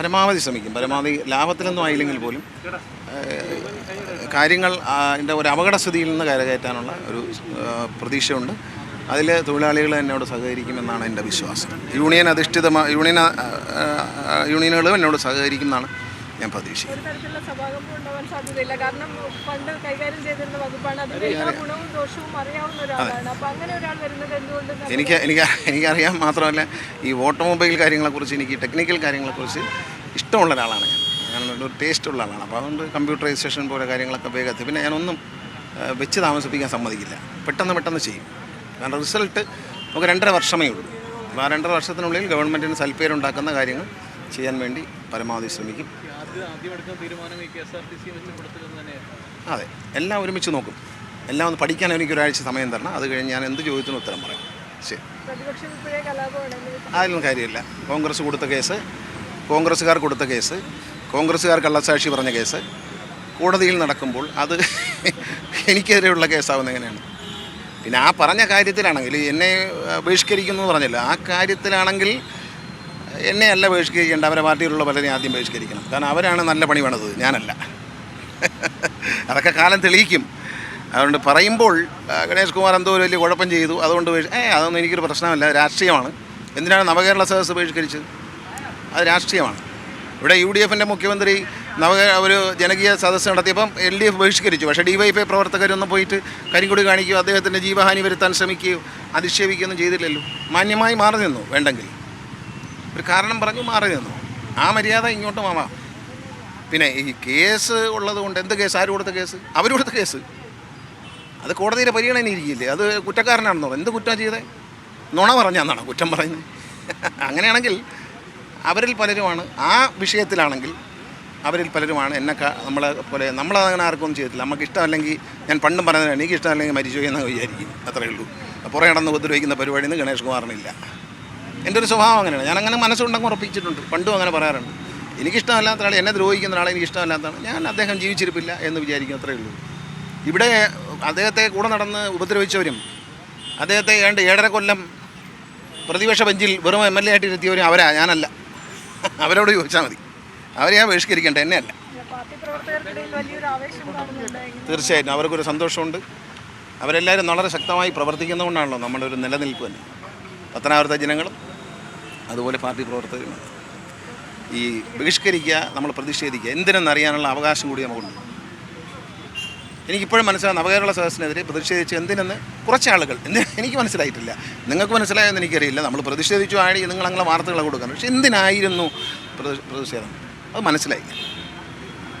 പരമാവധി ശ്രമിക്കും. പരമാവധി ലാഭത്തിലൊന്നും ആയില്ലെങ്കിൽ പോലും കാര്യങ്ങൾ എന്റെ ഒരു അപകടസ്ഥിതിയിൽ നിന്ന് കരകയറ്റാനുള്ള ഒരു പ്രതീക്ഷയുണ്ട്. അതിൽ തൊഴിലാളികൾ എന്നോട് സഹകരിക്കുമെന്നാണ് എന്റെ വിശ്വാസം. യൂണിയൻ അധിഷ്ഠിതമായ യൂണിയൻ യൂണിയനുകളും എന്നോട് സഹകരിക്കുമെന്നാണ് ഞാൻ പ്രതീക്ഷിക്കുന്നു. അങ്ങനെ? എനിക്ക് എനിക്ക് എനിക്കറിയാം മാത്രമല്ല ഈ ഓട്ടോമൊബൈൽ കാര്യങ്ങളെക്കുറിച്ച് എനിക്ക് ടെക്നിക്കൽ കാര്യങ്ങളെക്കുറിച്ച് ഇഷ്ടമുള്ള ഒരാളാണ് ഞാൻ. ഞാൻ ഒരു ടേസ്റ്റ് ഉള്ള ആളാണ്. അപ്പോൾ അതുകൊണ്ട് കമ്പ്യൂട്ടറൈസേഷൻ പോലെ കാര്യങ്ങളൊക്കെ വേഗത്തിൽ പിന്നെ ഞാനൊന്നും വെച്ച് താമസിപ്പിക്കാൻ സമ്മതിക്കില്ല. പെട്ടെന്ന് പെട്ടെന്ന് ചെയ്യും. കാരണം റിസൾട്ട് നമുക്ക് രണ്ടര വർഷമേ ഉള്ളൂ. അപ്പോൾ ആ രണ്ടര വർഷത്തിനുള്ളിൽ ഗവൺമെന്റിന് സൽപ്പേരുണ്ടാക്കുന്ന കാര്യങ്ങൾ ചെയ്യാൻ വേണ്ടി പരമാവധി ശ്രമിക്കും. അതെ എല്ലാം ഒരുമിച്ച് നോക്കും. എല്ലാം ഒന്ന് പഠിക്കാൻ എനിക്ക് ഒരാഴ്ച സമയം തരണം. അത് കഴിഞ്ഞ് ഞാൻ എന്ത് ചോദ്യത്തിനും ഉത്തരം പറയും. ശരി. പ്രതിപക്ഷം ഇപ്പോഴേ കലാപമാണെന്ന് അതിലൊന്നും കാര്യമില്ല. കോൺഗ്രസ് കൊടുത്ത കേസ് കോൺഗ്രസ്സുകാർ കൊടുത്ത കേസ് കോൺഗ്രസ്സുകാർ കള്ളസാക്ഷി പറഞ്ഞ കേസ് കോടതിയിൽ നടക്കുമ്പോൾ അത് എനിക്കെതിരെയുള്ള കേസാവുന്ന എങ്ങനെയാണ്? പിന്നെ ആ പറഞ്ഞ കാര്യത്തിലാണെങ്കിൽ എന്നെ ബഹിഷ്കരിക്കുന്നു എന്ന് പറഞ്ഞല്ലോ. ആ കാര്യത്തിലാണെങ്കിൽ എന്നെ അല്ല ബഹിഷ്കരിക്കേണ്ട അവരെ പാർട്ടിയിലുള്ള പലരെയും ആദ്യം ബഹിഷ്കരിക്കണം. കാരണം അവരാണ് നല്ല പണി വേണത് ഞാനല്ല. അതൊക്കെ കാലം തെളിയിക്കും. അതുകൊണ്ട് പറയുമ്പോൾ ഗണേഷ് കുമാർ എന്തോ വലിയ കുഴപ്പം ചെയ്തു. അതുകൊണ്ട് ഏ അതൊന്നും എനിക്കൊരു പ്രശ്നമല്ല രാഷ്ട്രീയമാണ്. എന്തിനാണ് നവകേരള സദസ്സ് ബഹിഷ്കരിച്ചത്? അത് രാഷ്ട്രീയമാണ്. ഇവിടെ യു ഡി എഫിന്റെ മുഖ്യമന്ത്രി നവ ഒരു ജനകീയ സദസ്സ് നടത്തിയപ്പം എൽ ഡി എഫ് ബഹിഷ്കരിച്ചു. പക്ഷേ ഡി വൈ ഐ പ്രവർത്തകരൊന്നും പോയിട്ട് കരിങ്കൊടി കാണിക്കുകയോ അദ്ദേഹത്തിന്റെ ജീവഹാനി വരുത്താൻ ശ്രമിക്കുകയോ അധിക്ഷേപിക്കുകയൊന്നും ചെയ്തില്ലല്ലോ. മാന്യമായി മാറി നിന്നു വേണ്ടെങ്കിൽ. ഒരു കാരണം പറഞ്ഞു മാറി നിന്നു. ആ മര്യാദ ഇങ്ങോട്ടും ആവാം പിന്നെ ഈ കേസ് ഉള്ളത് കൊണ്ട് എന്ത് കേസ്? ആര് കൊടുത്ത കേസ്? അവർ കൊടുത്ത കേസ്. അത് കോടതിയുടെ പരിഗണന ഇരിക്കില്ലേ അത് കുറ്റക്കാരനാണെന്നോ? എന്ത് കുറ്റം ചെയ്തേ? നുണ പറഞ്ഞാന്നാണ് കുറ്റം പറയുന്നത്? അങ്ങനെയാണെങ്കിൽ അവരിൽ പലരുമാണ്. ആ വിഷയത്തിലാണെങ്കിൽ അവരിൽ പലരുമാണ്. എന്നെ നമ്മളെ പോലെ നമ്മളങ്ങനെ ആർക്കൊന്നും ചെയ്തിട്ടില്ല നമുക്ക് ഇഷ്ടമല്ലെങ്കിൽ ഞാൻ പണ്ടും പറഞ്ഞതാണ് എനിക്ക് ഇഷ്ടമല്ലെങ്കിൽ മരിച്ചു എന്ന് വിചാരിക്കും. അത്രയേ ഉള്ളൂ. പുറകെ നടന്ന് ഉപദ്രവിക്കുന്ന പരിപാടിയൊന്നും ഗണേഷ് കുമാറിനില്ല. എന്റെ ഒരു സ്വഭാവം അങ്ങനെയാണ്. ഞാൻ അങ്ങനെ മനസ്സുണ്ടെങ്കിൽ ഉറപ്പിച്ചിട്ടുണ്ട്. പണ്ടും അങ്ങനെ പറയാറുണ്ട്. എനിക്കിഷ്ടമല്ലാത്ത ആൾ എന്നെ ദ്രോഹിക്കുന്ന ഒരാളെ എനിക്ക് ഇഷ്ടമല്ലാത്തതാണ് ഞാൻ അദ്ദേഹം ജീവിച്ചിരിപ്പില്ല എന്ന് വിചാരിക്കും അത്രയേ ഉള്ളൂ. ഇവിടെ അദ്ദേഹത്തെ കൂടെ നടന്ന് ഉപദ്രവിച്ചവരും അദ്ദേഹത്തെ ഏണ്ട് ഏഴര കൊല്ലം പ്രതിപക്ഷ ബെഞ്ചിൽ വെറും എം എൽ എ ആയിട്ട് ഇരുത്തിയവരും അവരാ ഞാനല്ല. അവരോട് ചോദിച്ചാൽ മതി. അവരെ ഞാൻ ബഹിഷ്കരിക്കേണ്ട എന്നെയല്ല. തീർച്ചയായിട്ടും. അവർക്കൊരു സന്തോഷമുണ്ട്. അവരെല്ലാവരും വളരെ ശക്തമായി പ്രവർത്തിക്കുന്നതുകൊണ്ടാണല്ലോ നമ്മുടെ ഒരു നിലനിൽപ്പ് തന്നെ. പത്തനാപുരത്തെ ജനങ്ങളും അതുപോലെ പാർട്ടി പ്രവർത്തകരും ഈ ബഹിഷ്കരിക്കുക നമ്മൾ പ്രതിഷേധിക്കുക എന്തിനെന്നറിയാനുള്ള അവകാശം കൂടി നമുക്കുണ്ട്. എനിക്കിപ്പോഴും മനസ്സിലാകും നവകേരള സദസ്സിനെതിരെ പ്രതിഷേധിച്ച് എന്തിനെന്ന് കുറച്ച് ആളുകൾ എന്തിനാ എനിക്ക് മനസ്സിലായിട്ടില്ല. നിങ്ങൾക്ക് മനസ്സിലായെന്ന് എനിക്കറിയില്ല. നമ്മൾ പ്രതിഷേധിച്ചു ആയി നിങ്ങൾ അങ്ങനെ വാർത്തകൾ കൊടുക്കണം പക്ഷെ എന്തിനായിരുന്നു പ്രതി- പ്രതിഷേധം? അത് മനസ്സിലായി